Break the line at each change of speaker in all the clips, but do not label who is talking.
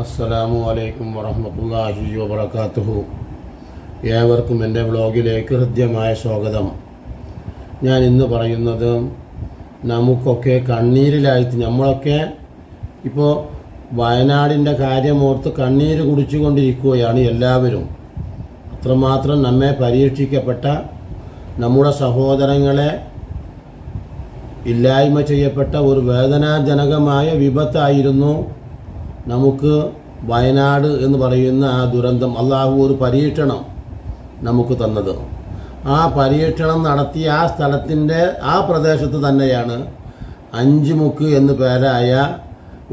അസ്സലാമു അലൈക്കും വറഹ്മത്തുള്ളാഹി വബറകാതുഹു ഏവർക്കും എന്റെ വ്ളോഗിലേക്ക് ഹൃദ്യമായ സ്വാഗതം. ഞാൻ ഇന്ന് പറയുന്നത് നമുക്കൊക്കെ കണ്ണീരിലായിട്ട് നമ്മളൊക്കെ ഇപ്പോൾ വയനാടിന്റെ കാര്യമോർത്ത് കണ്ണീര് കുടിച്ചുകൊണ്ടിരിക്കുകയാണ് എല്ലാവരും. അത്രമാത്രം നമ്മെ പരീക്ഷിക്കപ്പെട്ട നമ്മുടെ സഹോദരങ്ങളെ ഇല്ലായ്മ ചെയ്യപ്പെട്ട ഒരു വേദനാജനകമായ വിപത്തായിരുന്നു നമുക്ക് വയനാട് എന്ന് പറയുന്ന ആ ദുരന്തം അള്ളാഹു ഒരു പരീക്ഷണം നമുക്ക് തന്നത്. ആ പരീക്ഷണം നടത്തിയ ആ സ്ഥലത്തിന്റെ ആ പ്രദേശത്ത് തന്നെയാണ് അഞ്ചുമുക്ക് എന്ന് പേരായ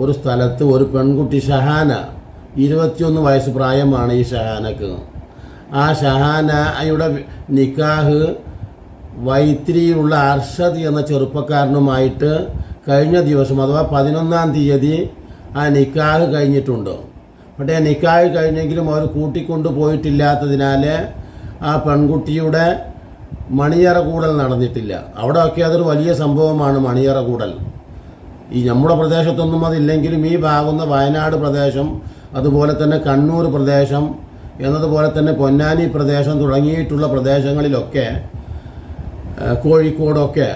ഒരു സ്ഥലത്ത് ഒരു പെൺകുട്ടി ഷഹാന ഇരുപത്തിയൊന്ന് വയസ്സ് പ്രായമാണ് ഈ ഷഹാനക്ക്. ആ ഷഹാനയുടെ നിക്കാഹ് വൈത്തിരിയിലുള്ള അർഷദ് എന്ന ചെറുപ്പക്കാരനുമായിട്ട് കഴിഞ്ഞ ദിവസം അഥവാ പതിനൊന്നാം തീയതി ആ നിക്കാഹ് കഴിഞ്ഞിട്ടുണ്ടോ? പക്ഷേ നിക്കാഹ് കഴിഞ്ഞെങ്കിലും അവർ കൂട്ടിക്കൊണ്ടു പോയിട്ടില്ലാത്തതിനാൽ ആ പെൺകുട്ടിയുടെ മണിയറ കൂടൽ നടന്നിട്ടില്ല. അവിടെയൊക്കെ അതൊരു വലിയ സംഭവമാണ് മണിയറ കൂടൽ. ഈ നമ്മുടെ പ്രദേശത്തൊന്നും അതില്ലെങ്കിലും ഈ ഭാഗുന്ന വയനാട് പ്രദേശം അതുപോലെ തന്നെ കണ്ണൂർ പ്രദേശം എന്നതുപോലെ തന്നെ പൊന്നാനി പ്രദേശം തുടങ്ങിയിട്ടുള്ള പ്രദേശങ്ങളിലൊക്കെ കോഴിക്കോടൊക്കെ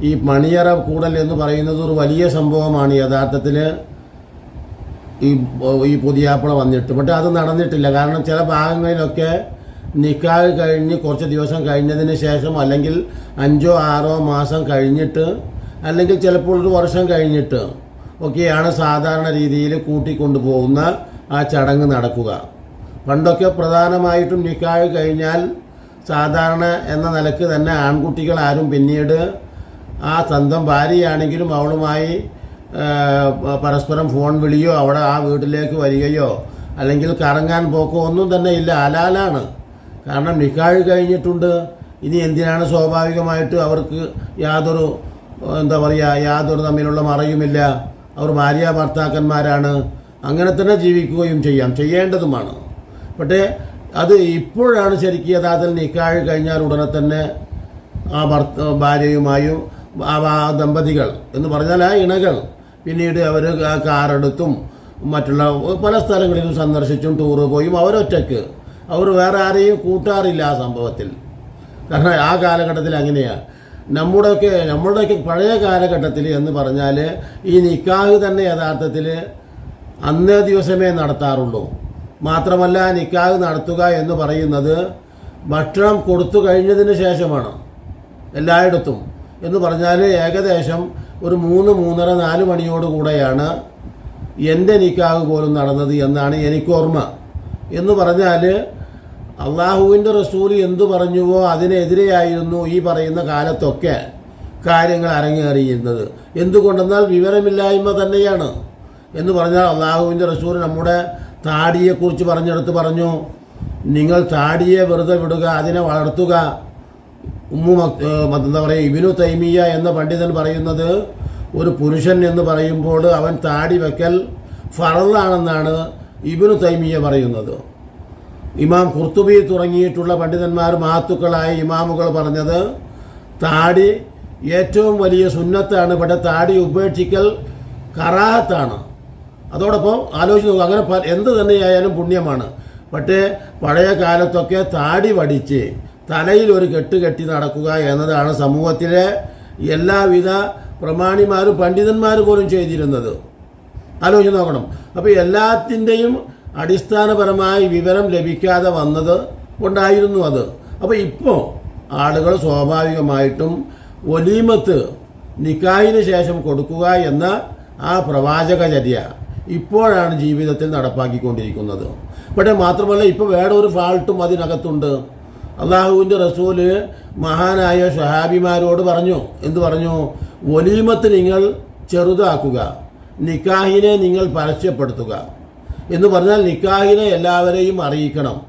ഈ മണിയറ കൂടൽ എന്ന് പറയുന്നത് ഒരു വലിയ സംഭവമാണ് യഥാർത്ഥത്തിൽ ഈ ഈ പുതിയാപ്പിള വന്നിട്ട്. പക്ഷെ അത് നടന്നിട്ടില്ല. കാരണം ചില ഭാഗങ്ങളിലൊക്കെ നിക്കാഹ് കഴിഞ്ഞ് കുറച്ച് ദിവസം കഴിഞ്ഞതിന് ശേഷം അല്ലെങ്കിൽ അഞ്ചോ ആറോ മാസം കഴിഞ്ഞിട്ട് അല്ലെങ്കിൽ ചിലപ്പോൾ ഒരു വർഷം കഴിഞ്ഞിട്ട് ഒക്കെയാണ് സാധാരണ രീതിയിൽ കൂട്ടിക്കൊണ്ടു പോകുന്ന ആ ചടങ്ങ് നടക്കുക. പണ്ടൊക്കെ പ്രധാനമായിട്ടും നിക്കാഹ് കഴിഞ്ഞാൽ സാധാരണ എന്ന നിലയ്ക്ക് തന്നെ ആൺകുട്ടികൾ ആരും പിന്നീട് ആ സ്വന്തം ഭാര്യയാണെങ്കിലും അവളുമായി പരസ്പരം ഫോൺ വിളിയോ അവിടെ ആ വീട്ടിലേക്ക് വരികയോ അല്ലെങ്കിൽ കറങ്ങാൻ പോക്കോ ഒന്നും തന്നെ ഇല്ല. അലാലാണ് കാരണം നിക്കാഴ് കഴിഞ്ഞിട്ടുണ്ട്. ഇനി എന്തിനാണ് സ്വാഭാവികമായിട്ട് അവർക്ക് യാതൊരു എന്താ പറയുക യാതൊരു തമ്മിലുള്ള മറയുമില്ല. അവർ ഭാര്യ ഭർത്താക്കന്മാരാണ്. അങ്ങനെ തന്നെ ജീവിക്കുകയും ചെയ്യാം. ചെയ്യേണ്ടതുമാണ്. പക്ഷേ അത് ഇപ്പോഴാണ് ശരിക്കും യഥാർത്ഥത്തിൽ നിക്കാഴ് കഴിഞ്ഞാൽ ഉടനെ തന്നെ ആ ഭർത്ത ഭാര്യയുമായും ആ ദമ്പതികൾ എന്ന് പറഞ്ഞാൽ ആ ഇണകൾ പിന്നീട് അവർ ആ കാറെടുത്തും മറ്റുള്ള പല സ്ഥലങ്ങളിലും സന്ദർശിച്ചും ടൂറ് പോയും അവരൊറ്റയ്ക്ക് അവർ വേറെ ആരെയും കൂട്ടാറില്ല ആ സംഭവത്തിൽ. കാരണം ആ കാലഘട്ടത്തിൽ അങ്ങനെയാണ് നമ്മുടെയൊക്കെ നമ്മളുടെയൊക്കെ പഴയ കാലഘട്ടത്തിൽ എന്ന് പറഞ്ഞാൽ ഈ നിക്കാഹ് തന്നെ യഥാർത്ഥത്തിൽ അന്നേ ദിവസമേ നടത്താറുള്ളൂ. മാത്രമല്ല നിക്കാഹ് നടത്തുക എന്ന് പറയുന്നത് ഭക്ഷണം കൊടുത്തു കഴിഞ്ഞതിന് ശേഷമാണ്. എല്ലായിടത്തും. എന്ന് പറഞ്ഞാൽ ഏകദേശം ഒരു മൂന്ന് മൂന്നര നാല് മണിയോട് കൂടെയാണ് എന്റെ നിക്കാഹ് പോലും നടന്നത് എന്നാണ് എനിക്ക് ഓർമ്മ. എന്ന് പറഞ്ഞാൽ അള്ളാഹുവിന്റെ റസൂൽ എന്തു പറഞ്ഞുവോ അതിനെതിരെയായിരുന്നു ഈ പറയുന്ന കാലത്തൊക്കെ കാര്യങ്ങൾ അരങ്ങേറിയിരുന്നത്. എന്തുകൊണ്ടെന്നാൽ വിവരമില്ലായ്മ തന്നെയാണ്. എന്ന് പറഞ്ഞാൽ അള്ളാഹുവിന്റെ റസൂൽ നമ്മുടെ താടിയെക്കുറിച്ച് പറഞ്ഞെടുത്ത് പറഞ്ഞു നിങ്ങൾ താടിയെ വെറുതെ വിടുക അതിനെ വളർത്തുക ഉമ്മു എന്താ പറയുക ഇബിനു തൈമിയ എന്ന പണ്ഡിതൻ പറയുന്നത് ഒരു പുരുഷൻ എന്ന് പറയുമ്പോൾ അവൻ താടി വെക്കൽ ഫറലാണെന്നാണ് ഇബിനു തൈമിയ പറയുന്നത്. ഇമാം കുർത്തുബി തുടങ്ങിയിട്ടുള്ള പണ്ഡിതന്മാർ മാത്തുക്കളായ ഇമാമുകൾ പറഞ്ഞത് താടി ഏറ്റവും വലിയ സുന്നത്താണ് ഇവിടെ താടി ഉപേക്ഷിക്കൽ കറാഹത്താണ്. അതോടൊപ്പം ആലോചിച്ച് നോക്കുക അങ്ങനെ എന്ത് തന്നെയായാലും പുണ്യമാണ്. പക്ഷേ പഴയ കാലത്തൊക്കെ താടി വടിച്ച് തലയിൽ ഒരു കെട്ട് കെട്ടി നടക്കുക എന്നതാണ് സമൂഹത്തിലെ എല്ലാവിധ പ്രമാണിമാരും പണ്ഡിതന്മാർ പോലും ചെയ്തിരുന്നത്. ആലോചിച്ച് നോക്കണം. അപ്പോൾ എല്ലാത്തിന്റെയും അടിസ്ഥാനപരമായി വിവരം ലഭിക്കാതെ വന്നത് കൊണ്ടായിരുന്നു അത്. അപ്പോൾ ഇപ്പോൾ ആളുകൾ സ്വാഭാവികമായിട്ടും ഒലീമത്ത് നിക്കാഹിന് ശേഷം കൊടുക്കുക എന്ന ആ പ്രവാചകചര്യ ഇപ്പോഴാണ് ജീവിതത്തിൽ നടപ്പാക്കിക്കൊണ്ടിരിക്കുന്നത്. പക്ഷേ മാത്രമല്ല ഇപ്പോൾ വേറെ ഒരു ഫാൾട്ടും അതിനകത്തുണ്ട്. അള്ളാഹുവിന്റെ റസൂൽ മഹാനായ ഷഹാബിമാരോട് പറഞ്ഞു. എന്ത് പറഞ്ഞു? വലീമത്ത് നിങ്ങൾ ചെറുതാക്കുക. നിക്കാഹിനെ നിങ്ങൾ പരസ്യപ്പെടുത്തുക. എന്ന് പറഞ്ഞാൽ നിക്കാഹിനെ എല്ലാവരെയും അറിയിക്കണം.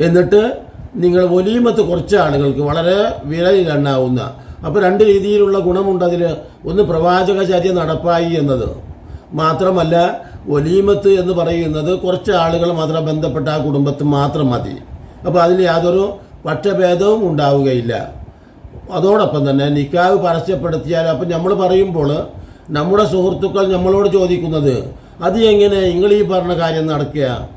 എന്നിട്ട് നിങ്ങൾ വലീമത്ത് കുറച്ച് ആളുകൾക്ക് വളരെ വിരലിലെണ്ണാവുന്ന അപ്പോൾ രണ്ട് രീതിയിലുള്ള ഗുണമുണ്ട് അതിൽ ഒന്ന് പ്രവാചകചര്യ നടപ്പായി എന്നത്. മാത്രമല്ല ഒലീമത്ത് എന്ന് പറയുന്നത് കുറച്ച് ആളുകൾ മാത്രം ബന്ധപ്പെട്ട ആ കുടുംബത്തിൽ മാത്രം മതി. അപ്പോൾ അതിൽ യാതൊരു പക്ഷഭേദവും ഉണ്ടാവുകയില്ല. അതോടൊപ്പം തന്നെ നിക്കാവ് പരസ്യപ്പെടുത്തിയാൽ അപ്പം നമ്മൾ പറയുമ്പോൾ നമ്മുടെ സുഹൃത്തുക്കൾ നമ്മളോട് ചോദിക്കുന്നത് അത് എങ്ങനെ? നിങ്ങൾ ഈ പറഞ്ഞ കാര്യം നടക്കുക.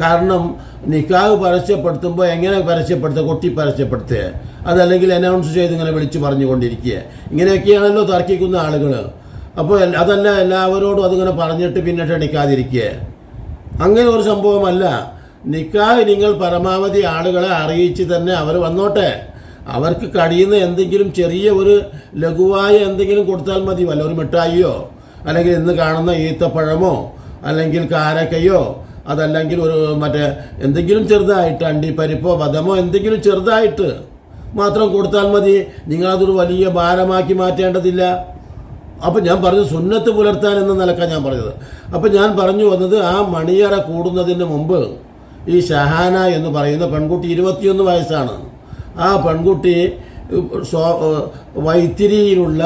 കാരണം നിക്കാവ് പരസ്യപ്പെടുത്തുമ്പോൾ എങ്ങനെ പരസ്യപ്പെടുത്തുക? കൊട്ടി പരസ്യപ്പെടുത്തുക. അതല്ലെങ്കിൽ അനൗൺസ് ചെയ്ത് ഇങ്ങനെ വിളിച്ചു പറഞ്ഞുകൊണ്ടിരിക്കുക. ഇങ്ങനെയൊക്കെയാണല്ലോ തർക്കിക്കുന്ന ആളുകൾ. അപ്പോൾ അതല്ല എല്ലാവരോടും അതിങ്ങനെ പറഞ്ഞിട്ട് പിന്നെ ക്ഷണിക്കാതിരിക്കുക അങ്ങനെ ഒരു സംഭവമല്ല. നിക്കാഹ് നിങ്ങൾ പരമാവധി ആളുകളെ അറിയിച്ച് തന്നെ അവർ വന്നോട്ടെ. അവർക്ക് കഴിയുന്ന എന്തെങ്കിലും ചെറിയ ഒരു ലഘുവായ എന്തെങ്കിലും കൊടുത്താൽ മതി. വല്ല ഒരു മിഠായിയോ അല്ലെങ്കിൽ ഇന്ന് കാണുന്ന ഈത്തപ്പഴമോ അല്ലെങ്കിൽ കാരക്കയോ അതല്ലെങ്കിൽ ഒരു മറ്റേ എന്തെങ്കിലും ചെറുതായിട്ട് അണ്ടിപ്പരിപ്പോ വധമോ എന്തെങ്കിലും ചെറുതായിട്ട് മാത്രം കൊടുത്താൽ മതി. നിങ്ങളതൊരു വലിയ ഭാരമാക്കി മാറ്റേണ്ടതില്ല. അപ്പം ഞാൻ പറഞ്ഞു സുന്നത്ത് പുലർത്താൻ എന്ന നിലക്കാണ് ഞാൻ പറഞ്ഞത്. അപ്പം ഞാൻ പറഞ്ഞു വന്നത് ആ മണിയറ കൂടുന്നതിന് മുമ്പ് ഈ ഷഹാന എന്ന് പറയുന്ന പെൺകുട്ടി ഇരുപത്തിയൊന്ന് വയസ്സാണ്. ആ പെൺകുട്ടി വൈത്തിരിയിലുള്ള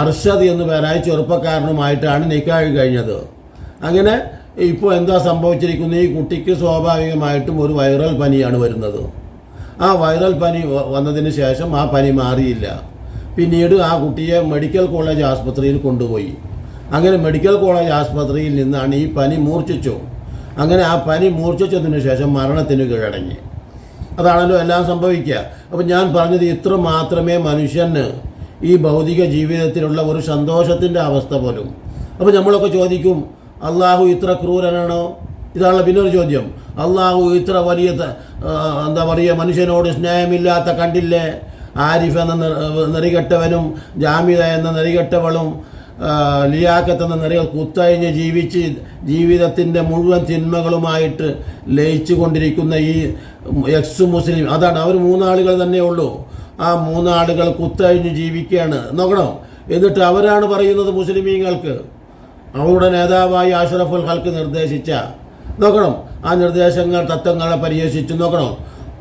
അർഷദ് എന്ന് പേരായ ചെറുപ്പക്കാരനുമായിട്ടാണ് നിക്കാഴ് കഴിഞ്ഞത്. അങ്ങനെ ഇപ്പോൾ എന്താ സംഭവിച്ചിരിക്കുന്നത് ഈ കുട്ടിക്ക് സ്വാഭാവികമായിട്ടും ഒരു വൈറൽ പനിയാണ് വരുന്നത്. ആ വൈറൽ പനി വന്നതിന് ശേഷം ആ പനി മാറിയില്ല. പിന്നീട് ആ കുട്ടിയെ മെഡിക്കൽ കോളേജ് ആസ്പത്രിയിൽ കൊണ്ടുപോയി. അങ്ങനെ മെഡിക്കൽ കോളേജ് ആസ്പത്രിയിൽ നിന്നാണ് ഈ പനി മൂർച്ഛിച്ചു. അങ്ങനെ ആ പനി മൂർച്ഛിച്ചതിന് ശേഷം മരണത്തിന് കീഴടങ്ങി. അതാണല്ലോ എല്ലാം സംഭവിക്കുക. അപ്പം ഞാൻ പറഞ്ഞത് ഇത്ര മാത്രമേ മനുഷ്യന് ഈ ഭൗതിക ജീവിതത്തിലുള്ള ഒരു സന്തോഷത്തിന്റെ അവസ്ഥ പോലും. അപ്പോൾ നമ്മളൊക്കെ ചോദിക്കും അള്ളാഹു ഇത്ര ക്രൂരനാണോ? ഇതാണല്ലോ പിന്നൊരു ചോദ്യം. അള്ളാഹു ഇത്ര വലിയ എന്താ പറയുക മനുഷ്യനോട് സ്നേഹമില്ലാത്ത കണ്ടില്ലേ? ആരിഫ് എന്ന നെറികെട്ടവനും ജാമിത എന്ന നെറികെട്ടവളും ലിയാക്കത്ത് എന്ന നിലയിൽ കുത്തഴിഞ്ഞ് ജീവിച്ച് ജീവിതത്തിന്റെ മുഴുവൻ തിന്മകളുമായിട്ട് ലയിച്ചു കൊണ്ടിരിക്കുന്ന ഈ എക്സ് മുസ്ലിം. അതാണ് അവർ മൂന്നാളുകൾ തന്നെ ഉള്ളൂ. ആ മൂന്നാളുകൾ കുത്തഴിഞ്ഞ് ജീവിക്കുകയാണ്. നോക്കണം? എന്നിട്ട് അവരാണ് പറയുന്നത് മുസ്ലിമീങ്ങൾക്ക് അവരുടെ നേതാവായി അഷ്റഫുൽ ഹൽക്ക് നിർദ്ദേശിച്ച നോക്കണം? ആ നിർദ്ദേശങ്ങൾ തത്വങ്ങളെ പരിഹസിച്ച് നോക്കണം?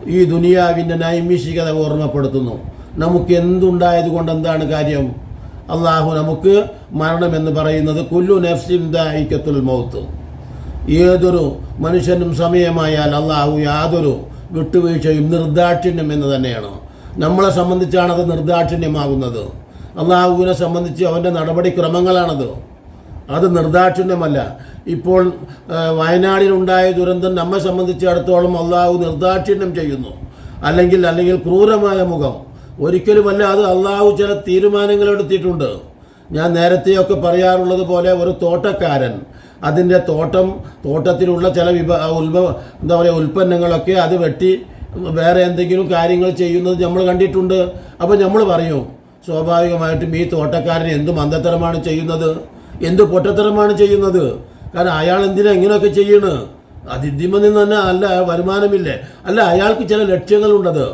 ഈ ദുനിയാവിന്റെ നൈമിഷികത ഓർമ്മപ്പെടുത്തുന്നു. നമുക്ക് എന്തുണ്ടായത് കൊണ്ട് എന്താണ് കാര്യം? അള്ളാഹു നമുക്ക് മരണം എന്ന് പറയുന്നത് കുല്ലു നഫ്സിം ദൈക്കത്തുൽ മൗത്ത്. ഏതൊരു മനുഷ്യനും സമയമായാൽ അള്ളാഹു യാതൊരു വിട്ടുവീഴ്ചയും നിർദാക്ഷിണ്യം എന്ന് തന്നെയാണ്. നമ്മളെ സംബന്ധിച്ചാണത് നിർദാക്ഷിണ്യമാകുന്നത്. അള്ളാഹുവിനെ സംബന്ധിച്ച് അവന്റെ നടപടിക്രമങ്ങളാണത്. അത് നിർദാക്ഷിണ്യമല്ല. ഇപ്പോൾ വയനാടിനുണ്ടായ ദുരന്തം നമ്മെ സംബന്ധിച്ചിടത്തോളം അള്ളാഹു നിർദാക്ഷിണ്യം ചെയ്യുന്നു. അല്ലെങ്കിൽ അല്ലെങ്കിൽ ക്രൂരമായ മുഖം. ഒരിക്കലുമല്ല അത് അള്ളാഹു ചില തീരുമാനങ്ങൾ എടുത്തിട്ടുണ്ട്. ഞാൻ നേരത്തെയൊക്കെ പറയാറുള്ളത് പോലെ ഒരു തോട്ടക്കാരൻ അതിന്റെ തോട്ടം തോട്ടത്തിലുള്ള ചില വിഭ ഉത്ഭ എന്താ പറയുക ഉൽപ്പന്നങ്ങളൊക്കെ അത് വെട്ടി വേറെ എന്തെങ്കിലും കാര്യങ്ങൾ ചെയ്യുന്നത് നമ്മൾ കണ്ടിട്ടുണ്ട്. അപ്പോൾ നമ്മൾ പറയും സ്വാഭാവികമായിട്ടും ഈ തോട്ടക്കാരൻ എന്ത് മന്ദത്തരമാണ് ചെയ്യുന്നത്? എന്ത് പൊട്ടത്തരമാണ് ചെയ്യുന്നത്? കാരണം അയാൾ എന്തിനാ ഇങ്ങനെയൊക്കെ ചെയ്യണ്? അതിദ്യമ നിന്ന് തന്നെ അല്ല വരുമാനമില്ലേ? അല്ല അയാൾക്ക് ചില ലക്ഷ്യങ്ങളുണ്ടത്.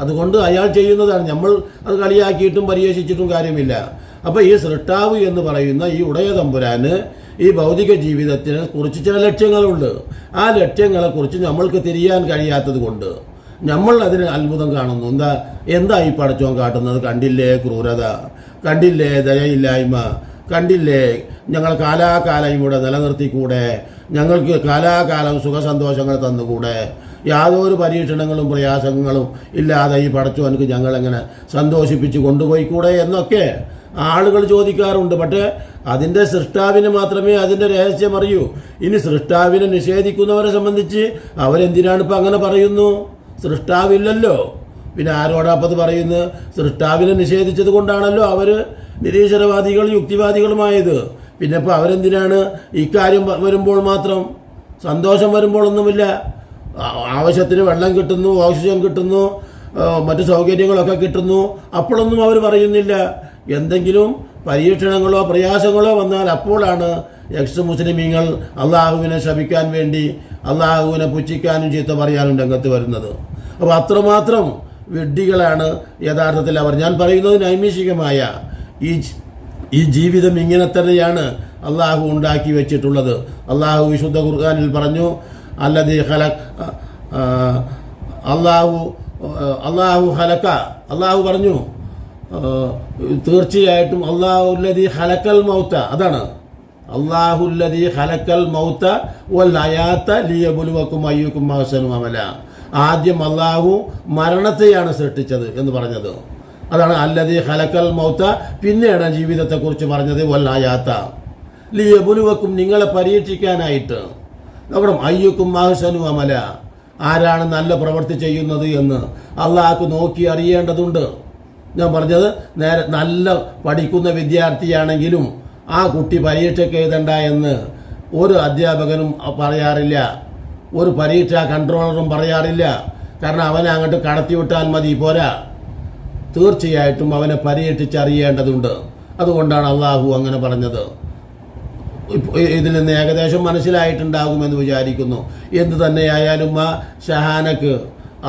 അതുകൊണ്ട് അയാൾ ചെയ്യുന്നതാണ്. നമ്മൾ അത് കളിയാക്കിയിട്ടും പരിഹസിച്ചിട്ടും കാര്യമില്ല. അപ്പോൾ ഈ സൃഷ്ടാവ് എന്ന് പറയുന്ന ഈ ഉടയ തമ്പുരാന് ഈ ഭൗതിക ജീവിതത്തിനെ കുറിച്ച് ചില ലക്ഷ്യങ്ങളുണ്ട്. ആ ലക്ഷ്യങ്ങളെക്കുറിച്ച് നമ്മൾക്ക് തിരിയാൻ കഴിയാത്തത് കൊണ്ട് നമ്മൾ അതിന് അത്ഭുതം കാണുന്നു. എന്താ? എന്താ ഈ പടച്ചോൻ കാട്ടുന്നത്? കണ്ടില്ലേ ക്രൂരത? കണ്ടില്ലേ ദയയില്ലായ്മ? കണ്ടില്ലേ? ഞങ്ങൾ കാലാകാലം ഇവിടെ നിലനിർത്തിക്കൂടെ? ഞങ്ങൾക്ക് കാലാകാലം സുഖസന്തോഷങ്ങൾ തന്നുകൂടെ? യാതൊരു പരീക്ഷണങ്ങളും പ്രയാസങ്ങളും ഇല്ലാതെ ഈ പടച്ചോനക്ക് ഞങ്ങളെങ്ങനെ സന്തോഷിപ്പിച്ച് കൊണ്ടുപോയിക്കൂടെ എന്നൊക്കെ ആളുകൾ ചോദിക്കാറുണ്ട്. പക്ഷേ അതിന്റെ സൃഷ്ടാവിന് മാത്രമേ അതിന്റെ രഹസ്യം അറിയൂ. ഇനി സൃഷ്ടാവിനെ നിഷേധിക്കുന്നവരെ സംബന്ധിച്ച് അവരെന്തിനാണ് ഇപ്പം അങ്ങനെ പറയുന്നു? സൃഷ്ടാവില്ലല്ലോ. പിന്നെ ആരോടാപ്പത് പറയുന്നത് സൃഷ്ടാവിനെ നിഷേധിച്ചത് കൊണ്ടാണല്ലോ അവർ നിരീശ്വരവാദികൾ യുക്തിവാദികളുമായത്. പിന്നെ ഇപ്പോൾ അവരെന്തിനാണ് ഇക്കാര്യം വരുമ്പോൾ മാത്രം സന്തോഷം വരുമ്പോൾ ഒന്നുമില്ല ആവശ്യത്തിന് വെള്ളം കിട്ടുന്നു ഓക്സിജൻ കിട്ടുന്നു മറ്റു സൗകര്യങ്ങളൊക്കെ കിട്ടുന്നു. അപ്പോഴൊന്നും അവർ പറയുന്നില്ല. എന്തെങ്കിലും പരീക്ഷണങ്ങളോ പ്രയാസങ്ങളോ വന്നാൽ അപ്പോഴാണ് എക്സ് മുസ്ലിമീങ്ങൾ അള്ളാഹുവിനെ ശപിക്കാൻ വേണ്ടി അള്ളാഹുവിനെ പുച്ഛിക്കാനും ചീത്ത പറയാനും രംഗത്ത് വരുന്നത്. അപ്പോൾ അത്രമാത്രം വിഡ്ഢികളാണ് യഥാർത്ഥത്തിൽ അവർ. ഞാൻ പറയുന്നത് നൈമിഷികമായ ഈ ഈ ജീവിതം ഇങ്ങനെ തന്നെയാണ് അള്ളാഹു ഉണ്ടാക്കി വെച്ചിട്ടുള്ളത്. അള്ളാഹു വിശുദ്ധ ഖുർഖാനിൽ പറഞ്ഞു അല്ലതി ഹലക് അള്ളാഹു അള്ളാഹു ഹലക്ക അള്ളാഹു പറഞ്ഞു തീർച്ചയായിട്ടും അള്ളാഹുല്ലതി ഹലക്കൽ മൗത്ത. അതാണ്. അള്ളാഹുല്ലതി ഹലക്കൽ മൗത്ത വൽ ലിയബുലുവക്കും അയ്യക്കും മഹസനും അമല. ആദ്യം അള്ളാഹു മരണത്തെയാണ് സൃഷ്ടിച്ചത് എന്ന് പറഞ്ഞത്. അതാണ് അല്ലതി ഹലക്കൽ മൗത്ത പിന്നെയാണ് ജീവിതത്തെക്കുറിച്ച് പറഞ്ഞത് വല്ലായാത്ത. ലിയബുലുവക്കും നിങ്ങളെ പരീക്ഷിക്കാനായിട്ട്. നോക്കണം അയ്യക്കും മഹസനു അമല. ആരാണ് നല്ല പ്രവൃത്തി ചെയ്യുന്നത് എന്ന് അള്ളാഹ്ക്ക് നോക്കി അറിയേണ്ടതുണ്ട്. ഞാൻ പറഞ്ഞത് നേരെ നല്ല പഠിക്കുന്ന വിദ്യാർത്ഥിയാണെങ്കിലും ആ കുട്ടി പരീക്ഷയ്ക്ക് എഴുതണ്ട എന്ന് ഒരു അധ്യാപകനും പറയാറില്ല. ഒരു പരീക്ഷാ കൺട്രോളറും പറയാറില്ല. കാരണം അവനെ അങ്ങോട്ട് കടത്തിവിട്ടാൽ മതി പോരാ. തീർച്ചയായിട്ടും അവനെ പരീക്ഷിച്ചറിയേണ്ടതുണ്ട് അതുകൊണ്ടാണ് അള്ളാഹു അങ്ങനെ പറഞ്ഞത്. ഇതിൽ നിന്ന് ഏകദേശം മനസ്സിലായിട്ടുണ്ടാകുമെന്ന് വിചാരിക്കുന്നു. എന്തു തന്നെയായാലും ആ ഷഹാനക്ക്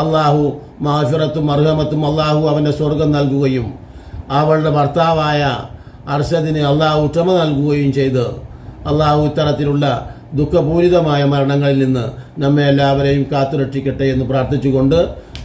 അള്ളാഹു മാഫിറത്തും അർഹമത്തും അള്ളാഹു അവന്റെ സ്വർഗം നൽകുകയും അവളുടെ ഭർത്താവായ അർഷദിന് അള്ളാഹു ക്ഷമ നൽകുകയും ചെയ്ത് അള്ളാഹു ഇത്തരത്തിലുള്ള ദുഃഖപൂരിതമായ മരണങ്ങളിൽ നിന്ന് നമ്മെ എല്ലാവരെയും കാത്തുരക്ഷിക്കട്ടെ എന്ന് പ്രാർത്ഥിച്ചുകൊണ്ട്